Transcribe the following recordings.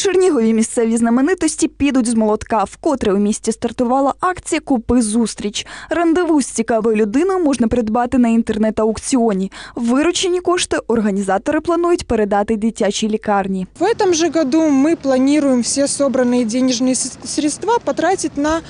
Чернігові місцеві знаменитості підуть з молотка. Вкотре у місті стартувала акція Купи зустріч. Рандеву з цікавою людиною можна придбати на інтернет-аукціоні. Виручені кошти організатори планують передати дитячій лікарні. В этом же году мы планируем все собранные денежные с- средства потратить на э,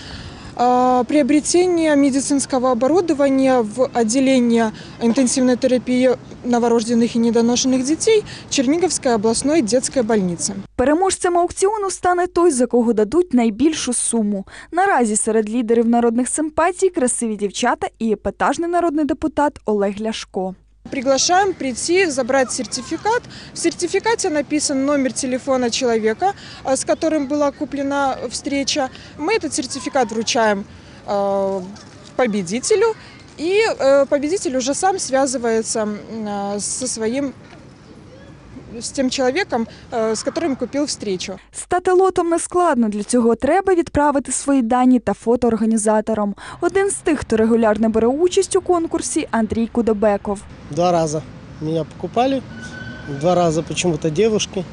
приобретение медицинского оборудования в отделение интенсивной терапии новорожденных и недоношенных детей Черниговской областной детской больницы. Переможцем аукціону стане той, за кого дадуть найбільшу суму. Наразі серед лідерів народних симпатій красиві дівчата і епатажний народний депутат Олег Ляшко. Приглашаем прийти, забрать сертификат. В сертификате написан номер телефона человека, э, с которым была куплена встреча. Мы этот сертификат вручаем э, победителю, и э, победитель уже сам связывается м, э, со своим с тем человеком, э, с которым купил встречу. Стати лотом не складно. Для цього треба відправити свої дані та фото організаторам. Один з тих, хто регулярно бере участь у конкурсі, Андрій Кудобеков. Два раза меня покупали, два раза почему-то девушки.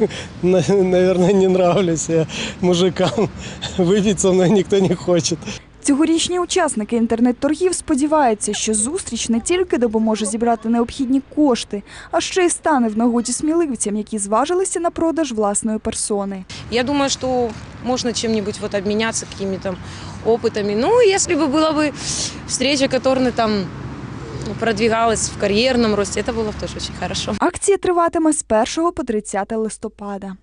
На- Наверное, не нравлюсь я мужикам. Выпить со мной никто не хочет. Цьогорічні учасники інтернет-торгів сподіваються, що зустріч не тільки допоможе зібрати необхідні кошти, а ще й стане в нагоді сміливцям, які зважилися на продаж власної персони. Я думаю, что можно чем-нибудь вот обменяться какими-то опытами. Ну, если бы была бы встреча, которая там продвигалась в карьерном росте, это было бы тоже очень хорошо. Акція триватиме з 1 по 30 листопада.